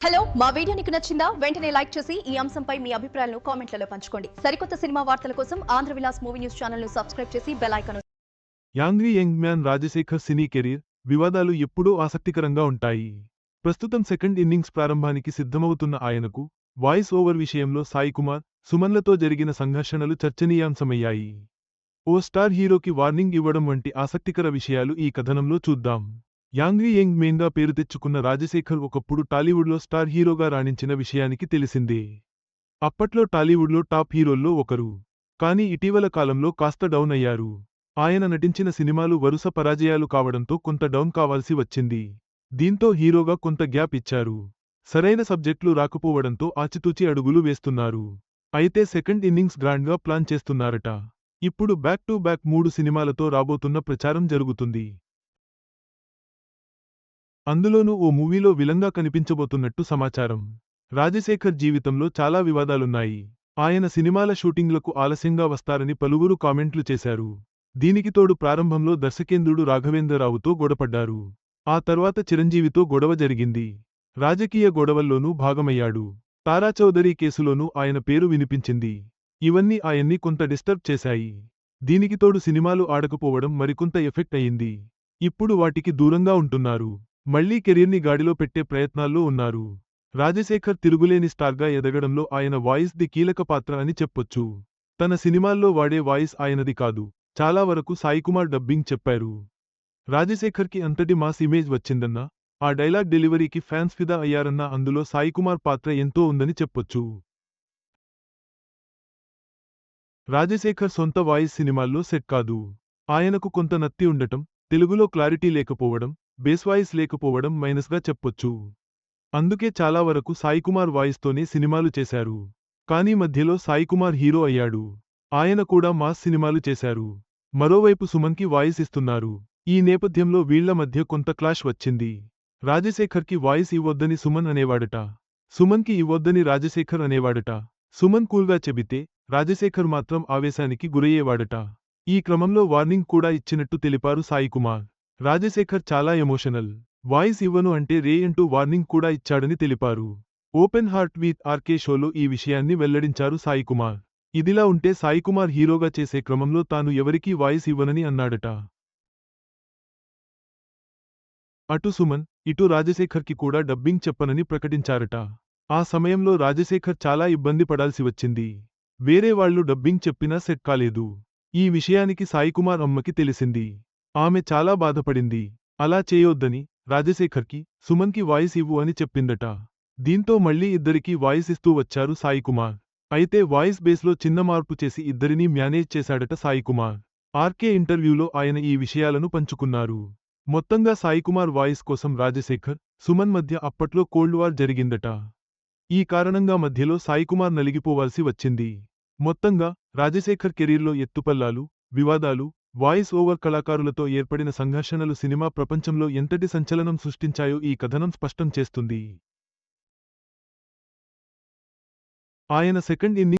Hello మా video నీకు నచ్చిందా? వెంటనే లైక్ చేసి ఈ అంశంపై మీ అభిప్రాయాలను కామెంట్లలో పంచుకోండి. సరికొత్త సినిమా వార్తల కోసం ఆంధ్ర విలాస్ మూవీ న్యూస్ ఛానల్ను సబ్స్క్రైబ్ చేసి bell icon angry young man Rajasekhar cine career వివాదాలు ఎప్పుడూ ఆసక్తికరంగా ఉంటాయి. ప్రస్తుతం సెకండ్ ఇన్నింగ్స్ ప్రారంభానికి సిద్ధమవుతున్న ఆయనకు వాయిస్ ఓవర్ విషయంలో సాయి కుమార్ సుమన్లతో జరిగిన సంఘర్షణలు చర్చనీయాంశమయ్యాయి. ఓ స్టార్ హీరోకి వార్నింగ్ ఇవ్వడం వంటి ఆసక్తికర విషయాలు ఈ కథనంలో చూద్దాం. యాంగ్రీ యంగ్ మెయిన్గా పేరు తెచ్చుకున్న రాజశేఖర్ ఒకప్పుడు టాలీవుడ్లో స్టార్ హీరోగా రాణించిన విషయానికి తెలిసిందే. అప్పట్లో టాలీవుడ్లో టాప్ హీరోల్లో ఒకరు. కానీ ఇటీవల కాలంలో కాస్త డౌన్ అయ్యారు. ఆయన నటించిన సినిమాలు వరుస పరాజయాలు కావడంతో కొంత డౌన్ కావాల్సి వచ్చింది. దీంతో హీరోగా కొంత గ్యాప్ ఇచ్చారు. సరైన సబ్జెక్టులు రాకపోవడంతో ఆచితూచి అడుగులు వేస్తున్నారు. అయితే సెకండ్ ఇన్నింగ్స్ గ్రాండ్గా ప్లాన్ చేస్తున్నారట. ఇప్పుడు బ్యాక్ టు బ్యాక్ మూడు సినిమాలతో రాబోతున్న ప్రచారం జరుగుతుంది. అందులోనూ ఓ మూవీలో విలంగా కనిపించబోతున్నట్టు సమాచారం. రాజశేఖర్ జీవితంలో చాలా వివాదాలున్నాయి. ఆయన సినిమాల షూటింగ్లకు ఆలస్యంగా వస్తారని పలువురు కామెంట్లు చేశారు. దీనికి తోడు ప్రారంభంలో దర్శకేంద్రుడు రాఘవేంద్రరావుతో గొడపడ్డారు ఆ తర్వాత చిరంజీవితో గొడవ జరిగింది. రాజకీయ గొడవల్లోనూ భాగమయ్యాడు. తారాచౌదరి కేసులోనూ ఆయన పేరు వినిపించింది. ఇవన్నీ ఆయన్ని కొంత డిస్టర్బ్ చేశాయి. దీనికి తోడు సినిమాలు ఆడకపోవడం మరికొంత ఎఫెక్ట్ అయింది ఇప్పుడు వాటికి దూరంగా ఉంటున్నారు. మళ్ళీ కెరీర్ని గాడిలో పెట్టే ప్రయత్నాల్లో ఉన్నారు. రాజశేఖర్ తిరుగులేని స్టార్గా ఎదగడంలో ఆయన వాయిస్ ది కీలక పాత్ర అని చెప్పొచ్చు. తన సినిమాల్లో వాడే వాయిస్ ఆయనది కాదు. చాలా వరకు సాయికుమార్ డబ్బింగ్ చెప్పారు. రాజశేఖర్కి అంతటి మాస్ ఇమేజ్ వచ్చిందన్నా? ఆ డైలాగ్ డెలివరీకి ఫ్యాన్స్ ఫిదా అయ్యారన్న అందులో సాయికుమార్ పాత్ర ఎంతో ఉందని చెప్పొచ్చు. రాజశేఖర్ సొంత వాయిస్ సినిమాల్లో సెట్ కాదు. ఆయనకు కొంత నత్తి ఉండటం తెలుగులో క్లారిటీ లేకపోవడం బేస్ వాయిస్ లేకపోవడం మైనస్గా చెప్పొచ్చు. అందుకే చాలా వరకు సాయికుమార్ వాయిస్తోనే సినిమాలు చేశారు. కానీ మధ్యలో సాయికుమార్ హీరో అయ్యాడు. ఆయన కూడా మాస్ సినిమాలు చేశారు. మరోవైపు సుమన్కి వాయిస్ ఇస్తున్నారు. ఈ నేపథ్యంలో వీళ్ళ మధ్య కొంత క్లాష్ వచ్చింది. రాజశేఖర్కి వాయిస్ ఇవ్వొద్దని సుమన్ అనేవాడట. సుమన్కి ఇవ్వొద్దని రాజశేఖర్ అనేవాడట. సుమన్ కూల్గా చెబితే రాజశేఖర్ మాత్రం ఆవేశానికి గురయ్యేవాడట. ఈ క్రమంలో వార్నింగ్ కూడా ఇచ్చినట్టు తెలిపారు సాయికుమార్ రాజశేఖర్ చాలా ఎమోషనల్. వాయిస్ ఇవ్వను అంటే రే అంటూ వార్నింగ్ కూడా ఇచ్చాడని తెలిపారు. ఓపెన్ హార్ట్ విత్ ఆర్కే షోలో ఈ విషయాన్ని వెల్లడించారు సాయికుమార్. ఇదిలా ఉంటే సాయికుమార్ హీరోగా చేసే క్రమంలో తాను ఎవరికీ వాయిస్ ఇవ్వనని అన్నాడట. అటు సుమన్ ఇటు రాజశేఖర్కి కూడా డబ్బింగ్ చెప్పనని ప్రకటించారట. ఆ సమయంలో రాజశేఖర్ చాలా ఇబ్బంది పడాల్సి వచ్చింది. వేరే వాళ్ళు డబ్బింగ్ చెప్పినా సెట్ కాలేదు. ఈ విషయానికి సాయికుమార్ అమ్మకి తెలిసింది. ఆమె చాలా బాధపడింది. అలా చేయొద్దని రాజశేఖర్కి సుమన్కి వాయిస్ ఇవ్వు అని చెప్పిందట. దీంతో మళ్ళీ ఇద్దరికీ వాయిస్ ఇస్తూ వచ్చారు సాయికుమార్. అయితే వాయిస్ బేస్లో చిన్న మార్పు చేసి ఇద్దరినీ మేనేజ్ చేశాడట సాయికుమార్. ఆర్కే ఇంటర్వ్యూలో ఆయన ఈ విషయాలను పంచుకున్నారు. మొత్తంగా సాయికుమార్ వాయిస్ కోసం రాజశేఖర్ సుమన్ మధ్య అప్పట్లో కోల్డ్ వార్ జరిగిందట. ఈ కారణంగా మధ్యలో సాయికుమార్ నలిగిపోవాల్సి వచ్చింది. మొత్తంగా రాజశేఖర్ కెరీర్లో ఎత్తుపల్లాలు వివాదాలు వాయిస్ ఓవర్ కళాకారులతో ఏర్పడిన సంఘర్షణలు సినిమా ప్రపంచంలో ఎంతటి సంచలనం సృష్టించాయో ఈ కథనం స్పష్టం చేస్తుంది. ఆయన సెకండ్ ఇన్నింగ్